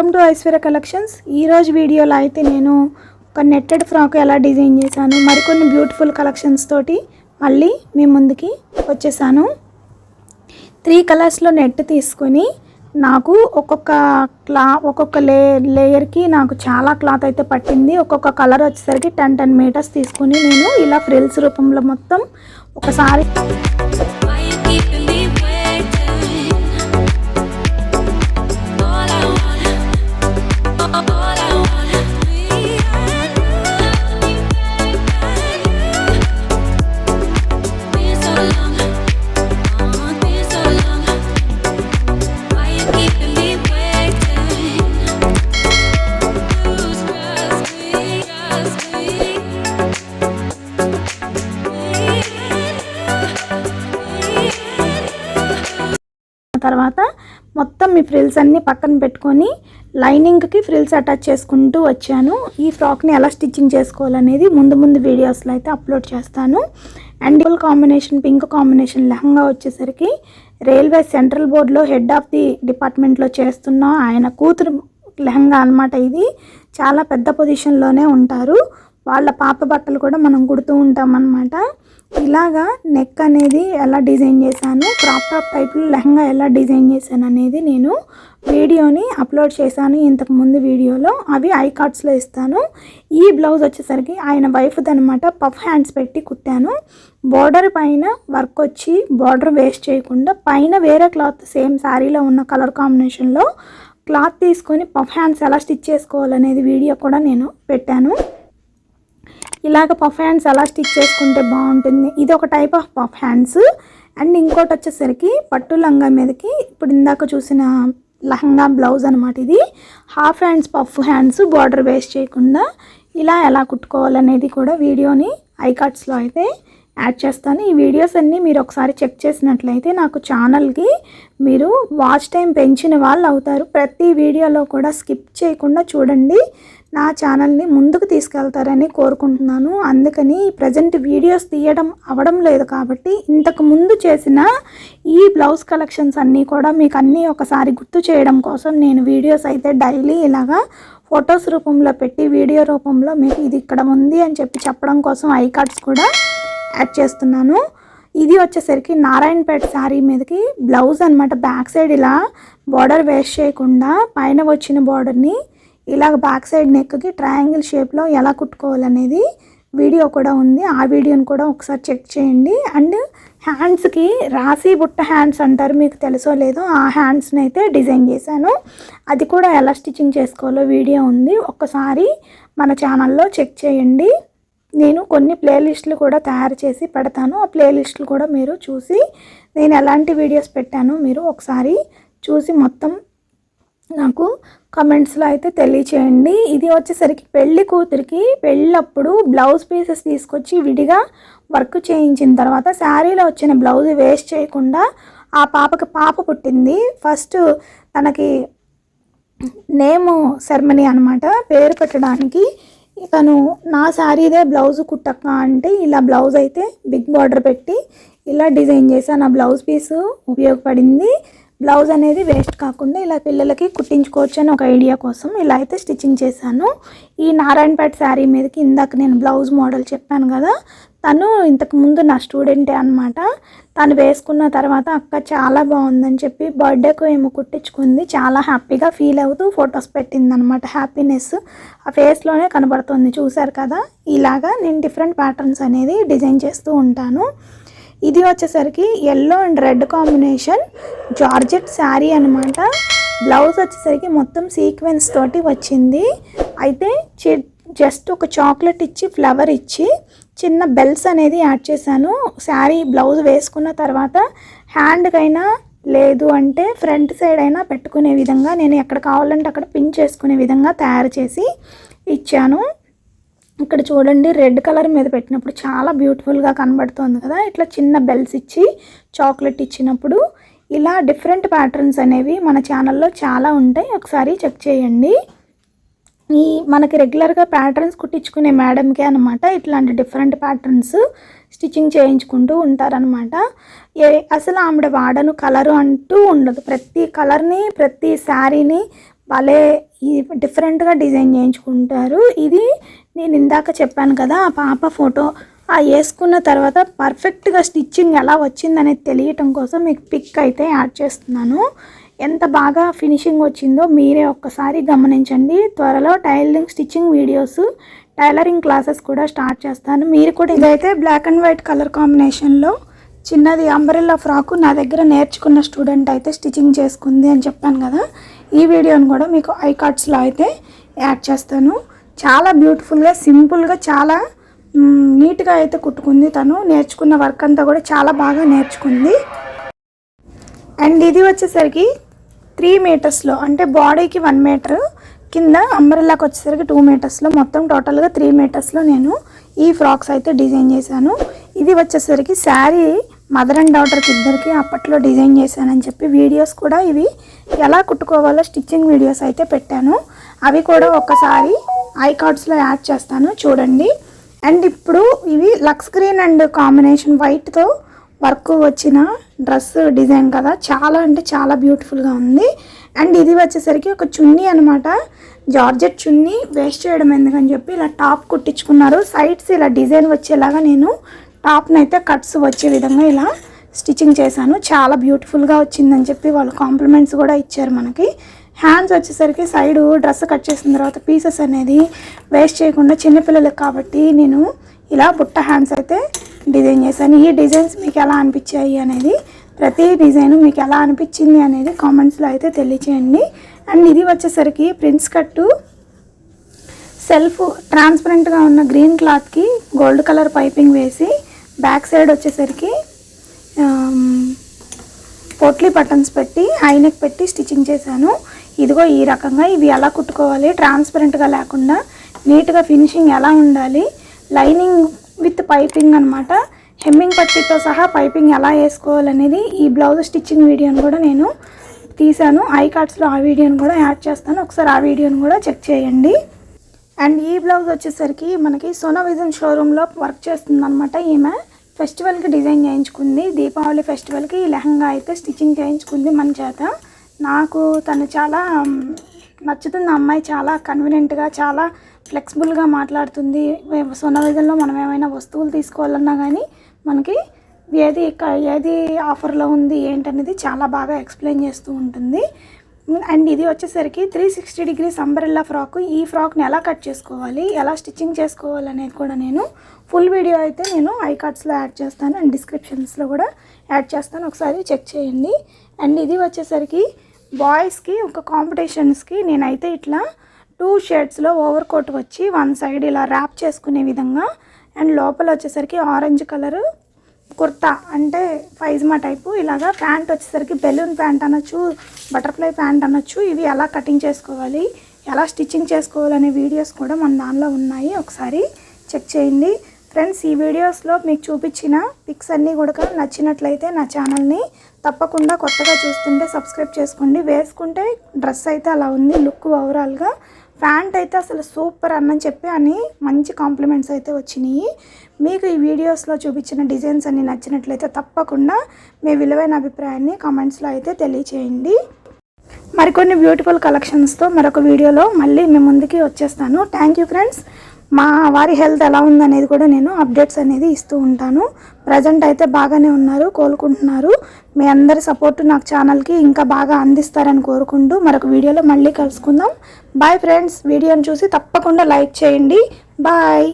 Welcome to Aishwarya collections ఈరోజు వీడియోలో అయితే నేను ఒక నెట్టెడ్ ఫ్రాక్ ఎలా డిజైన్ చేశాను మరికొన్ని బ్యూటిఫుల్ కలెక్షన్స్ తోటి మళ్ళీ మీ ముందుకి వచ్చేసాను. త్రీ కలర్స్లో నెట్ తీసుకొని నాకు ఒక్కొక్క క్లా ఒక్కొక్క లే లేయర్కి నాకు చాలా క్లాత్ అయితే పట్టింది. ఒక్కొక్క కలర్ వచ్చేసరికి టెన్ టెన్ మీటర్స్ తీసుకుని నేను ఇలా ఫ్రిల్స్ రూపంలో మొత్తం ఒకసారి తర్వాత మొత్తం మీ ఫ్రిల్స్ అన్నీ పక్కన పెట్టుకొని లైనింగ్కి ఫ్రిల్స్ అటాచ్ చేసుకుంటూ వచ్చాను. ఈ ఫ్రాక్ని ఎలా స్టిచ్చింగ్ చేసుకోవాలనేది ముందు ముందు వీడియోస్లో అయితే అప్లోడ్ చేస్తాను. And combination pink combination lehenga వచ్చేసరికి రైల్వే సెంట్రల్ బోర్డ్లో హెడ్ ఆఫ్ ది డిపార్ట్మెంట్లో చేస్తున్న ఆయన కూతురు లెహంగా అన్నమాట ఇది. చాలా పెద్ద పొజిషన్లోనే ఉంటారు. వాళ్ళ పాప బట్టలు కూడా మనం కుడుతూ ఉంటాం అన్నమాట ఇలాగా నెక్ అనేది ఎలా డిజైన్ చేశాను క్రాప్ టాప్ టైప్లో లెహంగా ఎలా డిజైన్ చేశాను అనేది నేను వీడియోని అప్లోడ్ చేశాను ఇంతకు ముందు వీడియోలో. అవి ఐ కార్డ్స్లో ఇస్తాను. ఈ బ్లౌజ్ వచ్చేసరికి ఆయన వైఫ్ది అనమాట పఫ్ హ్యాండ్స్ పెట్టి కుట్టాను. బార్డర్ పైన వర్క్ వచ్చి బార్డర్ వేస్ట్ చేయకుండా పైన వేరే క్లాత్ సేమ్ శారీలో ఉన్న కలర్ కాంబినేషన్లో క్లాత్ తీసుకొని పఫ్ హ్యాండ్స్ ఎలా స్టిచ్ చేసుకోవాలనేది వీడియో కూడా నేను పెట్టాను. ఇలాగ పఫ్ హ్యాండ్స్ ఎలా స్టిచ్ చేసుకుంటే బాగుంటుంది. ఇది ఒక type of puff hands and ఇంకోటి వచ్చేసరికి పట్టు లంగా మీదకి ఇప్పుడు ఇందాక చూసిన లహంగా బ్లౌజ్ అనమాట ఇది. Half hands puff hands border waste చేయకుండా ఇలా ఎలా కుట్టుకోవాలనేది కూడా వీడియోని ఐకార్డ్స్లో అయితే యాడ్ చేస్తాను. ఈ వీడియోస్ అన్నీ మీరు ఒకసారి చెక్ చేసినట్లయితే నాకు ఛానల్కి మీరు వాచ్ టైం పెంచిన వాళ్ళు అవుతారు. ప్రతి వీడియోలో కూడా స్కిప్ చేయకుండా చూడండి. నా ఛానల్ని ముందుకు తీసుకెళ్తారని కోరుకుంటున్నాను. అందుకని ప్రజెంట్ వీడియోస్ తీయడం అవడం లేదు కాబట్టి ఇంతకు ముందు చేసిన ఈ బ్లౌజ్ కలెక్షన్స్ అన్నీ కూడా మీకు అన్నీ ఒకసారి గుర్తు చేయడం కోసం నేను వీడియోస్ అయితే డైలీ ఇలాగా ఫొటోస్ రూపంలో పెట్టి వీడియో రూపంలో మీకు ఇది ఇక్కడ ఉంది అని చెప్పి చెప్పడం కోసం ఐ కార్డ్స్ కూడా యాడ్ చేస్తున్నాను. ఇది వచ్చేసరికి నారాయణపేట శారీ మీదకి బ్లౌజ్ అనమాట బ్యాక్ సైడ్ ఇలా బార్డర్ వేస్ట్ చేయకుండా పైన వచ్చిన బార్డర్ని ఇలాగ బ్యాక్ సైడ్ నెక్కి ట్రయాంగిల్ షేప్లో ఎలా కుట్టుకోవాలనేది వీడియో కూడా ఉంది. ఆ వీడియోని కూడా ఒకసారి చెక్ చేయండి. అండ్ హ్యాండ్స్కి రాసి బుట్ట హ్యాండ్స్ అంటారు మీకు తెలుసో లేదో ఆ హ్యాండ్స్ని అయితే డిజైన్ చేశాను. అది కూడా ఎలా స్టిచ్చింగ్ చేసుకోవాలో వీడియో ఉంది. ఒక్కసారి మన ఛానల్లో చెక్ చేయండి. నేను కొన్ని ప్లేలిస్టులు కూడా తయారు చేసి పెడతాను. ఆ ప్లేలిస్టులు కూడా మీరు చూసి నేను ఎలాంటి వీడియోస్ పెట్టానో మీరు ఒకసారి చూసి మొత్తం నాకు కమెంట్స్లో అయితే తెలియచేయండి. ఇది వచ్చేసరికి పెళ్ళి కూతురికి పెళ్ళప్పుడు బ్లౌజ్ పీసెస్ తీసుకొచ్చి విడిగా వర్క్ చేయించిన తర్వాత శారీలో వచ్చిన బ్లౌజ్ వేస్ట్ చేయకుండా ఆ పాపకి పాప పుట్టింది. ఫస్ట్ తనకి నేమ్ సెరమనీ అనమాట పేరు పెట్టడానికి తను నా శారీదే బ్లౌజ్ కుట్టక్క అంటే ఇలా బ్లౌజ్ అయితే బిగ్ బార్డర్ పెట్టి ఇలా డిజైన్ చేశాను ఆ బ్లౌజ్ పీస్ ఉపయోగపడింది. బ్లౌజ్ అనేది వేస్ట్ కాకుండా ఇలా పిల్లలకి కుట్టించుకోవచ్చు అని ఒక ఐడియా కోసం ఇలా అయితే స్టిచ్చింగ్ చేశాను. ఈ నారాయణపేట శారీ మీదకి ఇందాక నేను బ్లౌజ్ మోడల్ చెప్పాను కదా తను ఇంతకు ముందు నా స్టూడెంటే అనమాట తను వేసుకున్న తర్వాత అక్క చాలా బాగుందని చెప్పి బర్త్డేకు ఏమో కుట్టించుకుంది. చాలా హ్యాపీగా ఫీల్ అవుతూ ఫొటోస్ పెట్టింది అనమాట హ్యాపీనెస్ ఆ ఫేస్లోనే కనబడుతుంది. చూశారు కదా? ఇలాగా నేను డిఫరెంట్ ప్యాటర్న్స్ అనేది డిజైన్ చేస్తూ ఉంటాను. ఇది వచ్చేసరికి yellow and red combination georgette sari అనమాట బ్లౌజ్ వచ్చేసరికి మొత్తం సీక్వెన్స్ తోటి వచ్చింది. అయితే జస్ట్ ఒక చాక్లెట్ ఇచ్చి ఫ్లవర్ ఇచ్చి చిన్న బెల్స్ అనేది యాడ్ చేశాను. శారీ బ్లౌజ్ వేసుకున్న తర్వాత హ్యాండ్కైనా లేదు అంటే ఫ్రంట్ సైడ్ అయినా పెట్టుకునే విధంగా నేను ఎక్కడ కావాలంటే అక్కడ పిన్ చేసుకునే విధంగా తయారు చేసి ఇచ్చాను. ఇక్కడ చూడండి రెడ్ కలర్ మీద పెట్టినప్పుడు చాలా బ్యూటిఫుల్గా కనబడుతుంది కదా. ఇట్లా చిన్న బెల్స్ ఇచ్చి చాక్లెట్ ఇచ్చినప్పుడు ఇలా డిఫరెంట్ ప్యాటర్న్స్ అనేవి మన ఛానల్లో చాలా ఉంటాయి. ఒకసారి చెక్ చేయండి. ఈ మనకి రెగ్యులర్గా ప్యాటర్న్స్ కుట్టించుకునే మేడంకే అనమాట ఇట్లాంటి డిఫరెంట్ ప్యాటర్న్స్ స్టిచ్చింగ్ చేయించుకుంటూ ఉంటారనమాట ఏ అసలు ఆవిడ వాడను కలరు అంటూ ఉండదు. ప్రతి కలర్ని ప్రతి శారీని భలే డిఫరెంట్గా డిజైన్ చేయించుకుంటారు. ఇది నేను ఇందాక చెప్పాను కదా ఆ పాప ఫోటో. ఆ వేసుకున్న తర్వాత పర్ఫెక్ట్గా స్టిచ్చింగ్ ఎలా వచ్చిందనేది తెలియటం కోసం మీకు పిక్ అయితే యాడ్ చేస్తున్నాను. ఎంత బాగా ఫినిషింగ్ వచ్చిందో మీరే ఒక్కసారి గమనించండి. త్వరలో tailoring stitching videos tailoring classes కూడా స్టార్ట్ చేస్తాను. మీరు కూడా ఇదైతే బ్లాక్ అండ్ వైట్ కలర్ కాంబినేషన్లో చిన్నది అంబరిల్లా ఫ్రాకు నా దగ్గర నేర్చుకున్న స్టూడెంట్ అయితే స్టిచ్చింగ్ చేసుకుంది అని చెప్పాను కదా. ఈ వీడియోని కూడా మీకు ఐ కార్డ్స్లో అయితే యాడ్ చేస్తాను. చాలా బ్యూటిఫుల్గా సింపుల్గా చాలా నీట్గా అయితే కుట్టుకుంది తను. నేర్చుకున్న వర్క్ అంతా కూడా చాలా బాగా నేర్చుకుంది. అండ్ ఇది వచ్చేసరికి త్రీ మీటర్స్లో అంటే బాడీకి వన్ మీటర్ కింద అంబ్రెల్లాకి వచ్చేసరికి టూ మీటర్స్లో మొత్తం టోటల్గా త్రీ మీటర్స్లో నేను ఈ ఫ్రాక్స్ అయితే డిజైన్ చేశాను. ఇది వచ్చేసరికి శారీ మదర్ అండ్ డాటర్కి ఇద్దరికి అప్పట్లో డిజైన్ చేశానని చెప్పి వీడియోస్ కూడా ఇవి. ఎలా కుట్టుకోవాలో స్టిచ్చింగ్ వీడియోస్ అయితే పెట్టాను. అవి కూడా ఒక్కసారి ఐ కార్డ్స్లో యాడ్ చేస్తాను చూడండి. అండ్ ఇప్పుడు ఇవి లక్స్ గ్రీన్ అండ్ కాంబినేషన్ వైట్తో వర్క్ వచ్చిన డ్రెస్ డిజైన్ కదా. చాలా అంటే చాలా బ్యూటిఫుల్గా ఉంది. అండ్ ఇది వచ్చేసరికి ఒక చున్నీ అనమాట జార్జెట్ చున్నీ వేస్ట్ చేయడం ఎందుకని చెప్పి ఇలా టాప్ కుట్టించుకున్నారు. సైడ్స్ ఇలా డిజైన్ వచ్చేలాగా నేను టాప్ని అయితే కట్స్ వచ్చే విధంగా ఇలా స్టిచ్చింగ్ చేశాను. చాలా బ్యూటిఫుల్గా వచ్చిందని చెప్పి వాళ్ళు కాంప్లిమెంట్స్ కూడా ఇచ్చారు మనకి. హ్యాండ్స్ వచ్చేసరికి సైడు డ్రెస్ కట్ చేసిన తర్వాత పీసెస్ అనేది వేస్ట్ చేయకుండా చిన్నపిల్లలకు కాబట్టి నేను ఇలా బుట్ట హ్యాండ్స్ అయితే డిజైన్ చేశాను. ఈ డిజైన్స్ మీకు ఎలా అనిపించాయి అనేది ప్రతి డిజైన్ మీకు ఎలా అనిపించింది అనేది కామెంట్స్లో అయితే తెలియచేయండి. అండ్ ఇది వచ్చేసరికి ప్రిన్స్ కట్టు. సెల్ఫ్ ట్రాన్స్పరెంట్గా ఉన్న గ్రీన్ క్లాత్కి గోల్డ్ కలర్ పైపింగ్ వేసి బ్యాక్ సైడ్ వచ్చేసరికి పొట్లీ బటన్స్ పెట్టి హైనెక్ పెట్టి స్టిచ్చింగ్ చేశాను. ఇదిగో ఈ రకంగా ఇవి ఎలా కుట్టుకోవాలి ట్రాన్స్పరెంట్గా లేకుండా నీట్గా ఫినిషింగ్ ఎలా ఉండాలి లైనింగ్ విత్ పైపింగ్ అనమాట హెమ్మింగ్ పట్టీతో సహా పైపింగ్ ఎలా వేసుకోవాలనేది ఈ బ్లౌజ్ స్టిచ్చింగ్ వీడియోని కూడా నేను తీశాను. ఐ కార్డ్స్లో ఆ వీడియోని కూడా యాడ్ చేస్తాను. ఒకసారి ఆ వీడియోని కూడా చెక్ చేయండి. అండ్ ఈ బ్లౌజ్ వచ్చేసరికి మనకి సోనోవిజన్ షోరూంలో వర్క్ చేస్తుందన్నమాట ఈమె. ఫెస్టివల్కి డిజైన్ చేయించుకుంది. దీపావళి ఫెస్టివల్కి లెహంగా అయితే స్టిచ్చింగ్ చేయించుకుంది మన చేత. నాకు తను చాలా నచ్చుతుంది. అమ్మాయి చాలా కన్వీనియంట్గా చాలా ఫ్లెక్సిబుల్గా మాట్లాడుతుంది. సోనా మనం ఏమైనా వస్తువులు తీసుకోవాలన్నా కానీ మనకి ఏది ఏది ఆఫర్లో ఉంది ఏంటనేది చాలా బాగా ఎక్స్ప్లెయిన్ చేస్తూ ఉంటుంది. అండ్ ఇది వచ్చేసరికి three sixty degrees umbrella frock. ఈ ఫ్రాక్ని ఎలా కట్ చేసుకోవాలి ఎలా స్టిచ్చింగ్ చేసుకోవాలి అనేది కూడా నేను ఫుల్ వీడియో అయితే నేను ఐ కార్డ్స్లో యాడ్ చేస్తాను అండ్ డిస్క్రిప్షన్స్లో కూడా యాడ్ చేస్తాను. ఒకసారి చెక్ చేయండి. అండ్ ఇది వచ్చేసరికి బాయ్స్కి ఒక కాంపిటీషన్స్కి నేనైతే ఇట్లా టూ షేడ్స్లో ఓవర్ కోట్ వచ్చి వన్ సైడ్ ఇలా ర్యాప్ చేసుకునే విధంగా అండ్ లోపల వచ్చేసరికి ఆరెంజ్ కలరు కుర్తా అంటే ఫైజ్మా టైపు ఇలాగా ప్యాంట్ వచ్చేసరికి బెలూన్ ప్యాంట్ అనొచ్చు బటర్ఫ్లై ప్యాంట్ అనొచ్చు. ఇవి ఎలా కటింగ్ చేసుకోవాలి ఎలా స్టిచ్చింగ్ చేసుకోవాలనే వీడియోస్ కూడా మన దానిలో ఉన్నాయి. ఒకసారి చెక్ చేయండి. ఫ్రెండ్స్ ఈ వీడియోస్లో మీకు చూపించిన పిక్స్ అన్నీ కూడా నచ్చినట్లయితే నా ఛానల్ని తప్పకుండా కొత్తగా చూస్తుంటే సబ్స్క్రైబ్ చేసుకోండి. వేసుకుంటే డ్రెస్ అయితే అలా ఉంది లుక్ ఓవరాల్గా. ప్యాంట్ అయితే అసలు సూపర్ అన్నని చెప్పి అని మంచి కాంప్లిమెంట్స్ అయితే వచ్చినాయి. మీకు ఈ వీడియోస్లో చూపించిన డిజైన్స్ అన్ని నచ్చినట్లయితే తప్పకుండా మీ విలువైన అభిప్రాయాన్ని కామెంట్స్లో అయితే తెలియచేయండి. మరికొన్ని బ్యూటిఫుల్ కలెక్షన్స్తో మరొక వీడియోలో మళ్ళీ మీ ముందుకి వచ్చేస్తాను. Thank you friends. మా వారి హెల్త్ ఎలా ఉందనేది కూడా నేను అప్డేట్స్ అనేది ఇస్తూ ఉంటాను. ప్రజెంట్ అయితే బాగానే ఉన్నారు కోలుకుంటున్నారు. మీ అందరి సపోర్ట్ నాకు ఛానల్కి ఇంకా బాగా అందిస్తారని కోరుకుంటూ మరొక వీడియోలో మళ్ళీ కలుసుకుందాం. బాయ్ ఫ్రెండ్స్ వీడియోని చూసి తప్పకుండా లైక్ చేయండి. బాయ్